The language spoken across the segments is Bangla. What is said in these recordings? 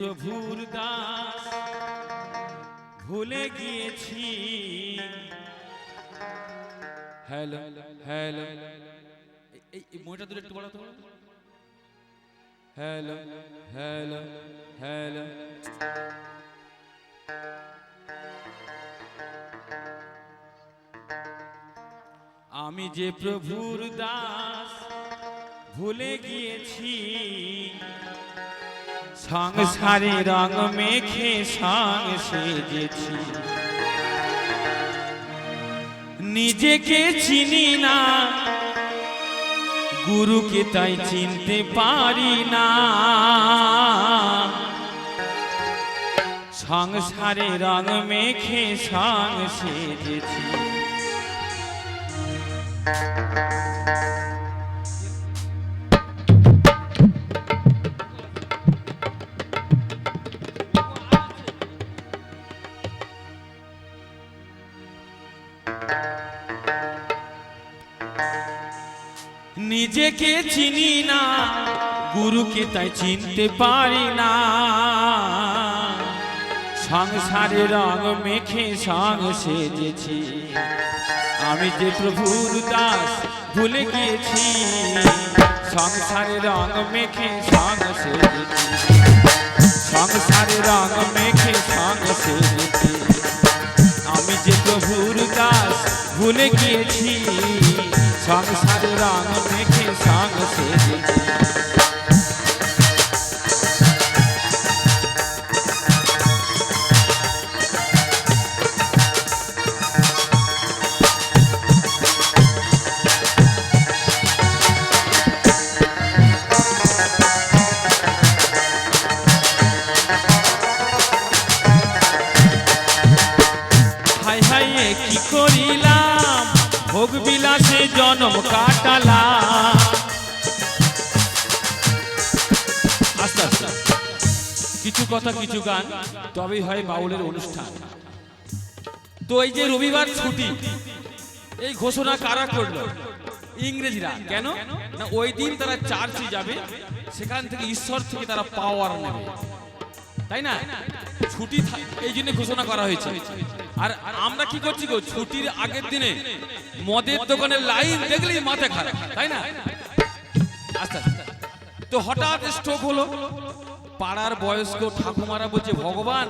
প্রভুর দাস ভুলে গিয়েছি। Hello hello. এই মইটা দূরে একটু বলো তো। Hello hello hello. আমি যে প্রভুর দাস ভুলে গিয়েছি। সংসারে রং মেখে সং সেজেছি। নিজেকে চিনি না, গুরুকে তাই চিনতে পারি না। সংসারে রং মেখে সং সেজেছি। নিজেকে চিনি না, গুরুকে তাই চিনতে পারি না। সংসারে রং মেখে সং সেজেছি। আমি যে প্রভুর দাস ভুলে গিয়েছি, সংসারে রং মেখে সং সেজেছি। সংসারে রং মেখে সং সেজেছি। আমি যে প্রভুর দাস ভুলে গিয়েছি সংসারে রং মেখে সং সেজেছি হাই বিলাসে জনম কাটালাম আস্তে আস্তে। কিছু কথা, কিছু গান, তবেই হয় বাউলের অনুষ্ঠান। তো এই যে রবিবার ছুটি, এই ঘোষণা কারা করল? ইংরেজরা। কেন? না, ওই দিন তারা চার্চে যাবে, সেখান থেকে ঈশ্বর থেকে তারা পাওয়ার নেবে। তাই না? ছুটি এই জন্য ঘোষণা করা হয়েছে। আর আমরা কি করছি গো? ছুটির আগের দিনে মদের দোকানে লাইন দেখলেই মাথা খারাপ, তাই না? আস্তে তো হঠাৎ স্ট্রোক হলো। পাড়ার বয়স্ক ঠাকুমারা বলছে, ভগবান,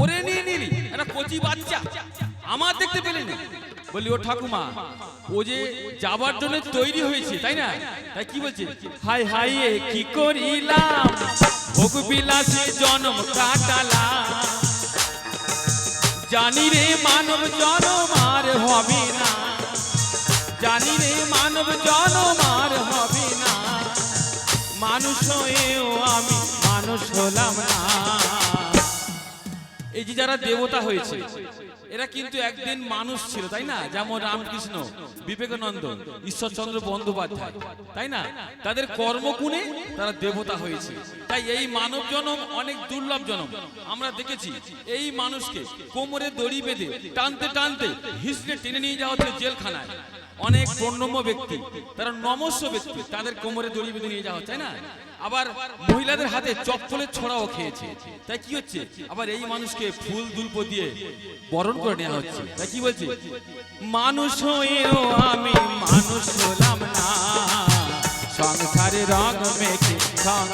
ওরে নিয়ে নিলি একটা কচি বাচ্চা। আমার দেখতে পেলেন বলি ও ঠাকুমা, ও যে যাবার জন্য তৈরি হয়েছে, তাই না? তাই কি বলছে? হাই হাই কি করিলাম? ভোগ বিলাসে জনম কাটালাম। জানি রে মানব জনম মার হবে না। জানি রে মানব জনম মার হবে না। মানুষ হয়েও আমি মানুষ হলাম না। এই যে যারা দেবতা হয়েছে, এরা কিন্তু একদিন মানুষ ছিল, তাই না? যেমন রামকৃষ্ণ, বিবেকানন্দ, ঈশ্বরচন্দ্র বন্দ্যোপাধ্যায়, তাই না? তাদের কর্মগুণে তারা দেবতা হয়েছে। তাই এই মানব জনম অনেক দুর্লভ জনম। আমরা দেখেছি, এই মানুষকে কোমরে দড়ি বেঁধে টানতে টানতে হিসড়ে টেনে নিয়ে যাওয়া হচ্ছে জেলখানায়। অনেক পণ্যম্য ব্যক্তি, তারা নমস্য ব্যক্তি, তাদের কোমরে দড়ি বেঁধে নিয়ে যাওয়া তাই না? আবার মহিলাদের হাতে চপ্পলের ছড়াও খেয়েছে, তাই কি হচ্ছে? আবার এই মানুষকে ফুল দুল্প দিয়ে বরণ করে নেওয়া হচ্ছে, তাই কি বলছে? মানুষ হয়েও আমি মানুষ হলাম না, সংসারে রং মেখে সং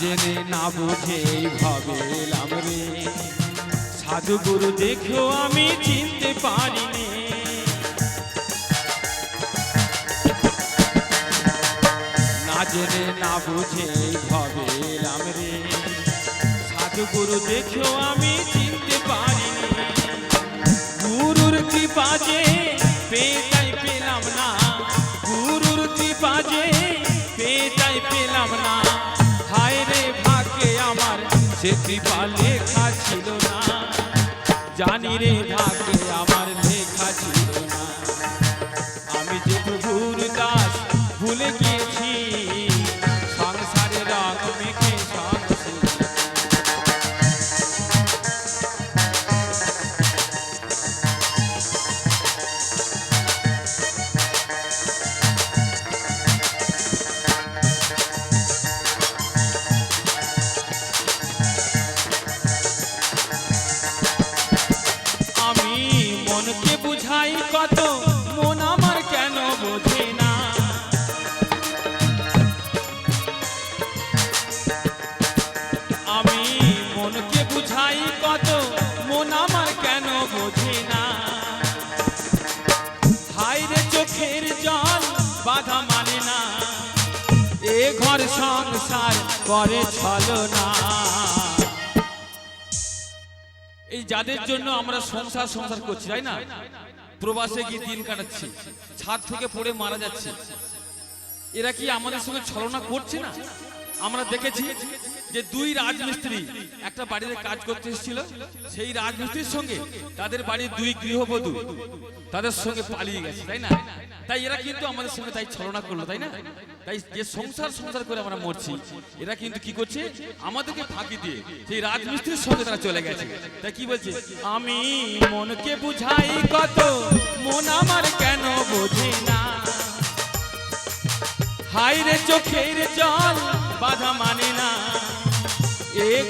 জেনে না বুঝে এইভাবে এলাম রে। সাধু গুরু দেখেও আমি চিনতে পারিনি। না জেনে না বুঝে এইভাবে এলাম রে। সাধু গুরু দেখেও আমি চিনতে পারিনি। গুরুর কৃপা যে পেটাই পেলাম না। গুরুর কৃপা যে পেটাই পেলাম না। হায় আমার আমার। সে কৃপা লেখা ছিল না। জানি রে ভাগ্যে আমার ঘর সংসার করে ছলো না এই যাদের জন্য আমরা সংসার সংসার করছি, তাই না? প্রবাসে গিয়ে দিন কাটাচ্ছি, ছাদ থেকে পড়ে মারা যাচ্ছে। এরা কি আমাদের সঙ্গে ছলনা করছে না? আমরা দেখেছি যে দুই রাজমিস্ত্রি একটা বাড়িতে কাজ করতে এসেছিল, সেই রাজমিস্ত্রির সঙ্গে তাদের বাড়ির দুই গৃহবধূ তাদের সঙ্গে পালিয়ে গেছে, তাই না? তাই এরা কিন্তু আমাদের সঙ্গে তাই ছলনা করল, তাই না? তাই যে সংসার সংসার করে আমরা মরছি, এরা কিন্তু কি করছে? আমাদেরকে ফাঁকি দিয়ে সেই রাজমিস্ত্রির সঙ্গে তারা চলে গেছে। তাই কি বলছে? আমি মনকে বুঝাই কত, মন আমার কেন বোঝে না? হাইরে চোখের জল, বাধা মানে না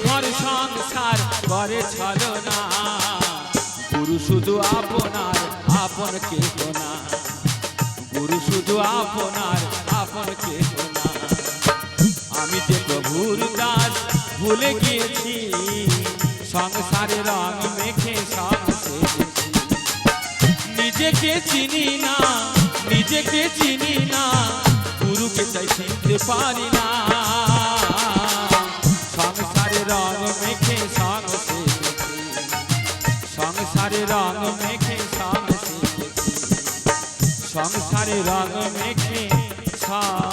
ঘর সংসার করে ছলো না। গুরু শুধু আপনার, আপন কে না? গুরু শুধু আপনার, আপন কে না? আমি যে প্রভুর দাস, ভুলে গিয়েছি। সংসারে রং মেখে সংসেছি নিজেকে চিনি না, নিজেকে চিনি না। গুরুকে চাই চিনতে পারি না। রং মেখে সংসে সংসারে রং মেখে সংসে সংসারে রং মেখে সং